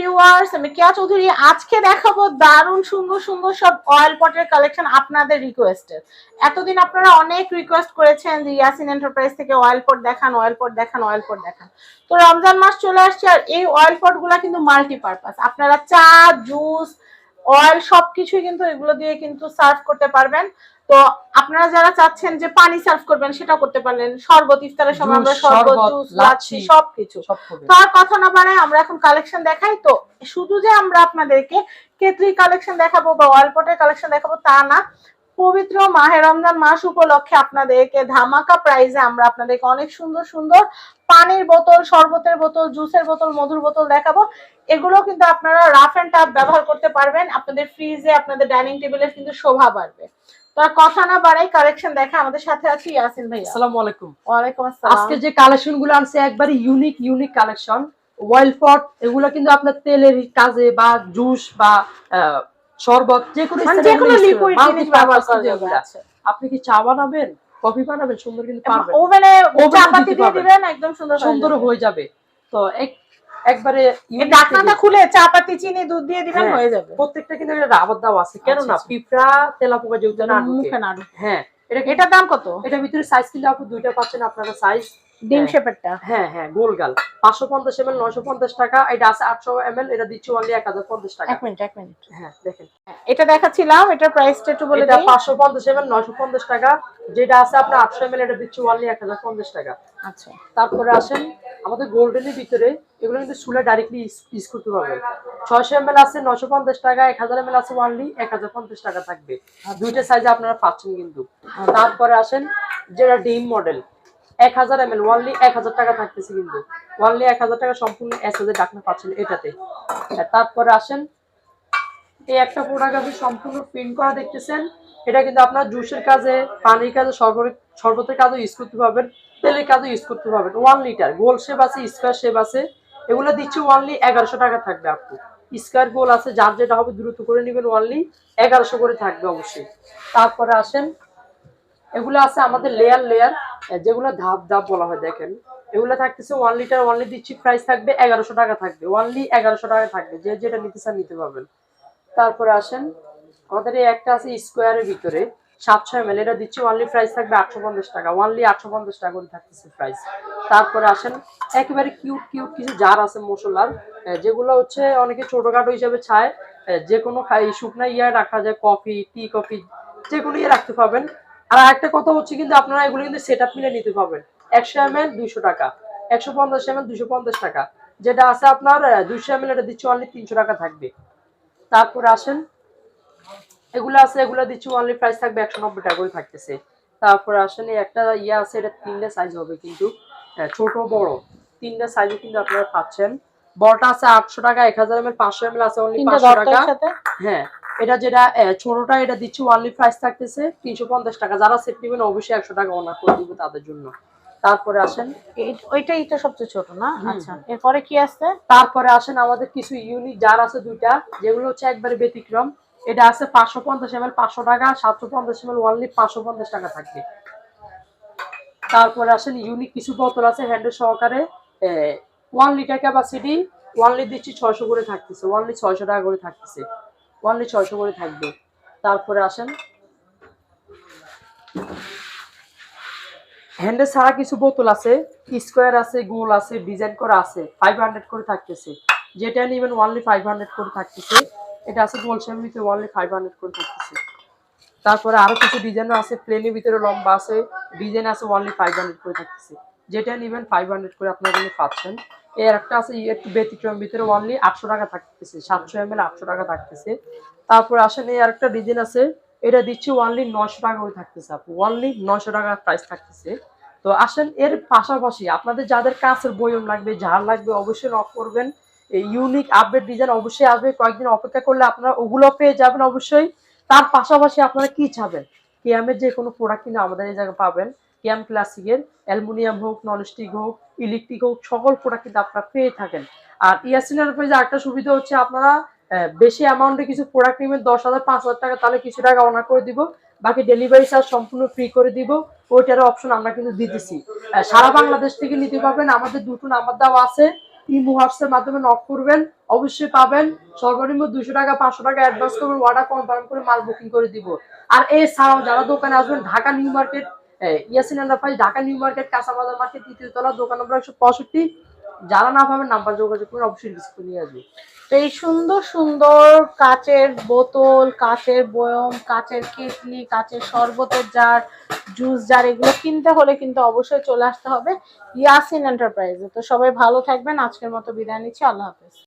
Viewers আমি কেয়া চৌধুরী, আজকে দেখাবো দারুণ সুন্দর সুন্দর সব অয়েল পটের কালেকশন আপনাদের রিকোয়েস্টের এতদিন আপনারা অনেক রিকোয়েস্ট করেছেন যে ইয়াসিন এন্টারপ্রাইজ থেকে অয়েল পট দেখান অয়েল পট দেখান অয়েল পট দেখান। তো রমজান মাস চলে আসছে আর এই অয়েল পটগুলা কিন্তু মাল্টিপারপাস আপনারা চা জুস অয়েল সবকিছুই কিন্তু এগুলো দিয়ে কিন্তু সার্ভ করতে পারবেন। তো আপনারা যারা চাচ্ছেন যে পানি সার্ভ করবেন সেটা করতে পারলেন। শরবত ইফতারের সময় আমরা শরবত জুস লাচ্ছি। সবকিছু। তো আর কথা না বাড়ায় আমরা এখন কালেকশন দেখাই। তো শুধু যে আমরা আপনাদেরকে কেতলি কালেকশন দেখাবো বা অয়েল পটের কালেকশন দেখাবো তা না পবিত্র মাহে রমজান মাস উপলক্ষে আপনাদেরকে ধামাকা প্রাইজে আমরা আপনাদেরকে অনেক সুন্দর সুন্দর পানির বোতল শরবতের বোতল জুসের বোতল মধুর বোতল দেখাবো। এগুলো কিন্তু আপনারা রাফ এন্ড টাফ ব্যবহার করতে পারবেন। আপনাদের ফ্রিজে আপনাদের ডাইনিং টেবিলে কিন্তু শোভা বাড়বে। তো কথা না বাড়াই কালেকশন দেখা আমাদের সাথে আছে ইয়াসিন ভাইয়া। আসসালামু আলাইকুম। ওয়ালাইকুম আসসালাম। আজকে যে কালেকশনগুলো আনছে একবারে unique unique collection wild pot এগুলো কিন্তু আপনার তেলের কাজে বা জুস বা শরবত যে কোনো মানে যে কোনো লিকুইড জিনিস ব্যবহার করা যাবে আচ্ছা। আপনি কি চা বানাবেন কফি বানাবেন সুন্দর কিন্তু পারবেন। ওভেনে চাপাতি দিয়ে দিবেন একদম সুন্দর সুন্দর। হয়ে যাবে। তো এক একবারে ঢাকনাটা খুলে চাপাতি চিনি দুধ দিয়ে দিবেন হ্যাঁ, হয়ে যাবে। প্রত্যেকটা কিন্তু এটা রাবার দাও আছে। কেন আচ্ছা, না আচ্ছা। পিঁপড়া তেলাপোকা যেহেতু না মুখে না হ্যাঁ এটা এটার দাম কত? এটার ভিতরে সাইজ কিন্তু আপনি দুইটা পাচ্ছেন আপনারা সাইজ ডিম হ্যাঁ। শেপেরটা? হ্যাঁ হ্যাঁ গোল গাল। টাকা এটা আছে এটা দিচ্ছি অনলি এক হাজার পঞ্চাশ টাকা। এক মিনিট এক মিনিট। হ্যাঁ দেখেন। এটা দেখাচ্ছিলাম এটার প্রাইসটা একটু বলে এটা টাকা যেটা আছে আপনার এটা দিচ্ছি অনলি টাকা। আচ্ছা। তারপরে আসেন আমাদের গোল্ডেনের ভিতরে এগুলো কিন্তু সুলে ডাইরেক্টলি ইউজ করতে পারবে ছয়শো এম এল আছে নশো পঞ্চাশ টাকা এক হাজার এম এল আছে ওয়ানলি এক হাজার পঞ্চাশ টাকা থাকবে। দুইটা সাইজে আপনারা পাচ্ছেন কিন্তু। তারপরে আসেন যেটা ডিম মডেল এক হাজার এম এল ওয়ানলি এক হাজার টাকা থাকতেছে কিন্তু। ওয়ানলি এক হাজার টাকা সম্পূর্ণ এক হাজার ডাকনা পাচ্ছেন এটাতে। তারপরে আসেন, এই একটা প্রোডাক্ট আপনি সম্পূর্ণ প্রিন্ট করা দেখতেছেন। এটা কিন্তু আপনার জুসের কাজে, পানির কাজে শরবতের কাজে ইউজ করতে পারবেন, তেলের কাজে ইউজ করতে পারবেন। ওয়ান লিটার গোল শেপ আছে স্কোয়ার শেপ আছে। এগুলো দিচ্ছি ওয়ানলি এগারোশো টাকা থাকবে আপনি স্কোয়ার গোল আছে, যার যেটা হবে দ্রুত করে নেবেন ওয়ানলি এগারোশো করে থাকবে অবশ্যই। তারপরে আসেন, এগুলো আছে আমাদের লেয়ার লেয়ার যেগুলো ধাপ ধাপ বলা হয়, দেখেন। এগুলো থাকতেছে ওয়ান লিটার ওয়ানলি দিচ্ছি প্রাইস থাকবে এগারোশো টাকা থাকবে। ওয়ানলি এগারোশো টাকা থাকবে। যে যেটা নিতে চান নিতে পারবেন। তারপরে আসেন, আমাদের এই একটা আছে স্কোয়ারের ভিতরে সাতশো এম এটা দিচ্ছি ওয়ানলি প্রাইস থাকবে আটশো পঞ্চাশ টাকা। ওয়ানলি আটশো পঞ্চাশ টাকা করে থাকতেছে প্রাইস তারপরে আসেন, একেবারে কিউট কিউট কিছু জার আছে মশলার। যেগুলো হচ্ছে অনেকে ছোটখাটো হিসেবে ছায়। যে কোনো খাই শুকনা ইয়ে রাখা যায়, কফি টি কফি যে কোনো ইয়ে রাখতে পারবেন। আর একটা কথা হচ্ছে কিন্তু আপনারা এগুলো কিন্তু সেট আপ মিলে নিতে পারবেন। একশো এম এল দুইশো টাকা একশো পঞ্চাশ এম এল দুশো পঞ্চাশ টাকা। যেটা আছে আপনার দুইশো এম এল এটা দিচ্ছে অনলি তিনশো টাকা থাকবে। তারপরে আসেন এগুলো আছে এগুলো দিচ্ছি অনলি প্রাইস থাকবে একশো নব্বই টাকা করে থাকতেছে। তারপরে আসেন এই একটা ইয়ে আছে এটা তিনটে সাইজ হবে কিন্তু ছোট বড়। তিনটে সাইজে কিন্তু আপনারা পাচ্ছেন। বড়টা আছে আটশো টাকা এক হাজার এম এল পাঁচশো এম এল আছে অনলি পাঁচশো টাকা। হ্যাঁ এটা যেটা ছোটটা এটা দিচ্ছি ওয়ানলি প্রাইস থাকতেছে তিনশো পঞ্চাশ টাকা। যারা সেট নেবেন অবশ্যই একশো টাকা অনার করে দিব তাদের জন্য। তারপরে আসেন। ওইটাই তো সবচেয়ে ছোট না? আচ্ছা এরপরে কি আছে? তারপরে আসেন আমাদের কিছু ইউনিক জার আছে দুইটা যেগুলো হচ্ছে একবারে ব্যতিক্রম। এটা আছে পাঁচশো পঞ্চাশ এম এল পাঁচশো টাকা সাতশো পঞ্চাশ এম এল ওয়ানলি পাঁচশো পঞ্চাশ টাকা থাকবে। তারপরে আসেন ইউনিক কিছু বোতল আছে হ্যান্ডেল সহকারে। ওয়ান লিটার ক্যাপাসিটি ওয়ানলি দিচ্ছি ছয়শো করে থাকতেছে ওয়ানলি ছয়শো টাকা করে থাকতেছে। ওয়ানলি ছয়শো করে থাকবে। তারপরে আসেন। হ্যান্ডেল ছাড়া কিছু বোতল আছে, স্কোয়ার আছে, গোল আছে, ডিজাইন করা আছে ফাইভ হান্ড্রেড করে থাকতেছে। যেটা নিবেন ওয়ানলি ফাইভ হান্ড্রেড করে থাকতেছে। এটা আছে গোল ভিতরে ওয়ানলি ফাইভ হান্ড্রেড করে থাকতেছে। তারপরে আরও কিছু ডিজাইনও আছে প্লেনের ভিতরে লম্বা আছে, ডিজাইন আছে ওয়ানলি ফাইভ হান্ড্রেড করে থাকতেছে। যেটা নিবেন ফাইভ হান্ড্রেড করে আপনার কিন্তু পাচ্ছেন। এর একটা আছে একটু ব্যতিক্রম, ভিতরে ওয়ানলি আটশো টাকা থাকতেছে, সাতশো এম এল আটশো টাকা থাকতেছে। তারপর আসেন এই আরেকটা ডিজাইন আছে, এটা দিচ্ছি ওয়ানলি নশো টাকা করে থাকতেছে আপু ওয়ানলি নশো টাকা প্রাইস থাকতেছে। তো আসেন এর পাশাপাশি আপনাদের যাদের কাছের বইম লাগবে ঝাড় লাগবে অবশ্যই নক করবেন। ইউনিক আপডেট ডিজাইন অবশ্যই আসবে, কয়েকদিন অপেক্ষা করলে আপনারা ওগুলো পেয়ে যাবেন অবশ্যই। তার পাশাপাশি আপনারা কি চাবেন? কেয়ামের যে কোনো প্রোডাক্ট কিন্তু আমাদের এই জায়গায় পাবেন। কেয়াম ক্লাসিকের, অ্যালুমিনিয়াম হোক, ননস্টিক হোক, ইলেকট্রিক হোক, সকল প্রোডাক্ট কিন্তু আপনারা পেয়ে থাকেন। আর ইয়াসিনের পেজে একটা সুবিধা হচ্ছে আপনারা বেশি অ্যামাউন্টে কিছু প্রোডাক্ট নেবেন, দশ হাজার, পাঁচ হাজার টাকা, তাহলে কিছু টাকা অনার করে দিব। বাকি ডেলিভারি চার্জ সম্পূর্ণ ফ্রি করে দিব। ওইটারও অপশন আমরা কিন্তু দিতেছি। সারা বাংলাদেশ থেকে নিতে পারবেন। আমাদের দুটো নাম্বার দেওয়া আছে। ইমো হোয়াটসঅ্যাপ মাধ্যমে নক করবেন। অবশ্যই পাবেন। সর্বনিম্ন দুশো টাকা, পাঁচশো টাকা অ্যাডভান্স করবেন অর্ডার কনফার্ম করে মাল বুকিং করে দিব। আর এছাড়াও যারা দোকানে আসবেন, Dhaka new market Yasin enterprise Dhaka new market, কাঁচাবাজার market, তৃতীয় তলা, দোকান নম্বর একশো পঁয়ষট্টি। যারা না পাবেন, নাম্বার যোগাযোগ করে অবশ্যই ডিসপ্লে নিয়ে আসবে। তো এই সুন্দর সুন্দর কাচের বোতল, কাচের বয়ম, কাচের কেটলি কাচের শরবতের জার, জুস জার, এগুলো কিনতে হলে কিন্তু অবশ্যই চলে আসতে হবে ইয়াসিন এন্টারপ্রাইজে। তো সবাই ভালো থাকবেন, আজকের মতো বিদায় নিচ্ছি, আল্লাহ হাফেজ।